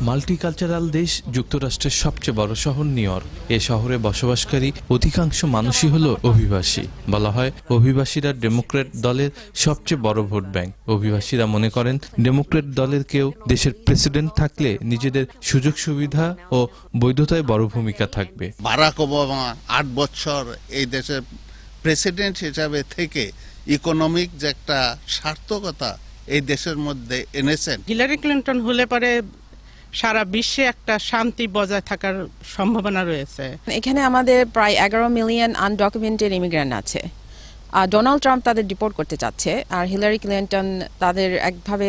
Multicultural দেশ যুক্তরাষ্ট্রের সবচেয়ে বড় শহর নিউ ইয়র্ক। এ শহরে বসবাসকারী অধিকাংশ মানুষই হলো অভিবাসী। বলা হয় অভিবাসীরা ডেমোক্রেট দলের সবচেয়ে বড় ভোট ব্যাংক। অভিবাসীরা মনে করেন ডেমোক্রেট দলের কেউ দেশের প্রেসিডেন্ট থাকলে নিজেদের সুযোগ সুবিধা ও বৈধতায় বড় ভূমিকা থাকবে। বারাক ওবামা আট বছর এই দেশের প্রেসিডেন্ট হিসাবে থেকে ইকোনমিক যে একটা সার্থকতা এই দেশের মধ্যে এনেছেন। হিলারি ক্লিন্টন হলে পরে সারা বিশ্বে একটা শান্তি বজায় থাকার সম্ভাবনা রয়েছে। এখানে আমাদের প্রায় এগারো মিলিয়ন আনডকুমেন্টেড ইমিগ্রেন্ট আছে। আর ডোনাল্ড ট্রাম্প তাদের ডিপোর্ট করতে চাচ্ছে আর হিলারি ক্লিন্টন তাদের একভাবে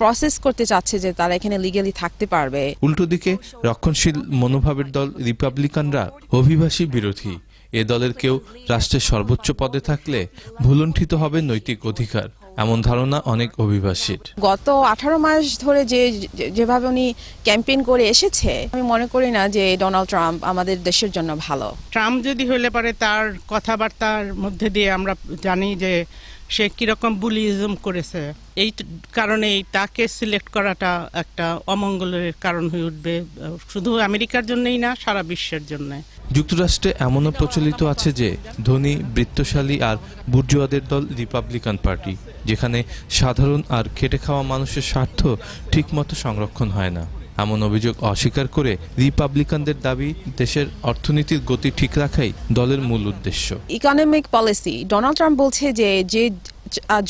প্রসেস করতে চাচ্ছে যে তারা এখানে লিগালি থাকতে পারবে। উল্টো দিকে রক্ষণশীল মনোভাবের দল রিপাবলিকানরা অভিবাসী বিরোধী। এ দলের কেউ রাষ্ট্রের সর্বোচ্চ পদে থাকলে ভুলুণ্ঠিত হবে নৈতিক অধিকার। এমন ধারণা অনেক অভিবাসীর। গত আঠারো মাস ধরে যে যে- যেভাবে উনি ক্যাম্পেইন করে এসেছে আমি মনে করি না যে ডোনাল্ড ট্রাম্প আমাদের দেশের জন্য ভালো। ট্রাম্প যদি হলে পারে তার কথাবার্তার মধ্যে দিয়ে আমরা জানি যে সে কীরকম বুলিজম করেছে, এই কারণেই তাকে সিলেক্ট করাটা একটা অমঙ্গলের কারণ হয়ে উঠবে শুধু আমেরিকার জন্যই না, সারা বিশ্বের জন্য। যুক্তরাষ্ট্রে এমনও প্রচলিত আছে যে, ধনী, বৃত্তশালী আর বুর্জুয়াদের দল রিপাবলিকান পার্টি যেখানে সাধারণ আর খেটে খাওয়া মানুষের স্বার্থ ঠিকমতো সংরক্ষণ হয় না। এমন অভিযোগ অস্বীকার করে রিপাবলিকানদের দাবি দেশের অর্থনীতির গতি ঠিক রাখাই দলের মূল উদ্দেশ্য। ইকোনমিক পলিসি ডোনাল্ড ট্রাম্প বলছে যে যে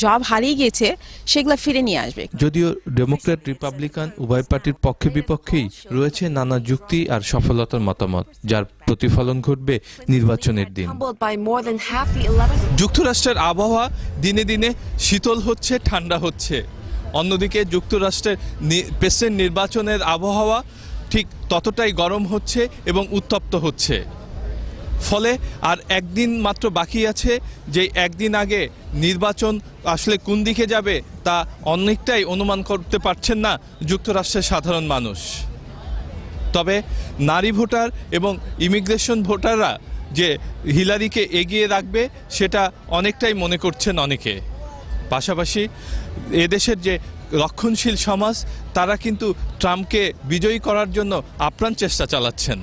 জব হারিয়ে গেছে সেগুলো ফিরে নিয়ে আসবে। যদিও ডেমোক্র্যাট রিপাবলিকান উভয় পার্টির পক্ষে বিপক্ষেই রয়েছে নানা যুক্তি আর সফলতার মতামত যার প্রতিফলন ঘটবে নির্বাচনের দিন। Humbled by more than half the 11 যুক্তরাষ্ট্রের আবহাওয়া দিনে দিনে শীতল হচ্ছে ঠান্ডা হচ্ছে। অন্যদিকে যুক্তরাষ্ট্রের প্রেসিডেন্ট নির্বাচনের আবহাওয়া ঠিক ততটাই গরম হচ্ছে এবং উত্তপ্ত হচ্ছে। ফলে আর একদিন মাত্র বাকি আছে যে একদিন আগে নির্বাচন আসলে কোন দিকে যাবে তা অনেকটাই অনুমান করতে পারছেন না যুক্তরাষ্ট্রের সাধারণ মানুষ। তবে নারী ভোটার এবং ইমিগ্রেশন ভোটাররা যে হিলারিকে এগিয়ে রাখবে সেটা অনেকটাই মনে করছেন অনেকে। পাশাপাশি এদেশের যে রক্ষণশীল সমাজ তারা কিন্তু ট্রাম্পকে বিজয়ী করার জন্য আপ্রাণ চেষ্টা চালাচ্ছেন।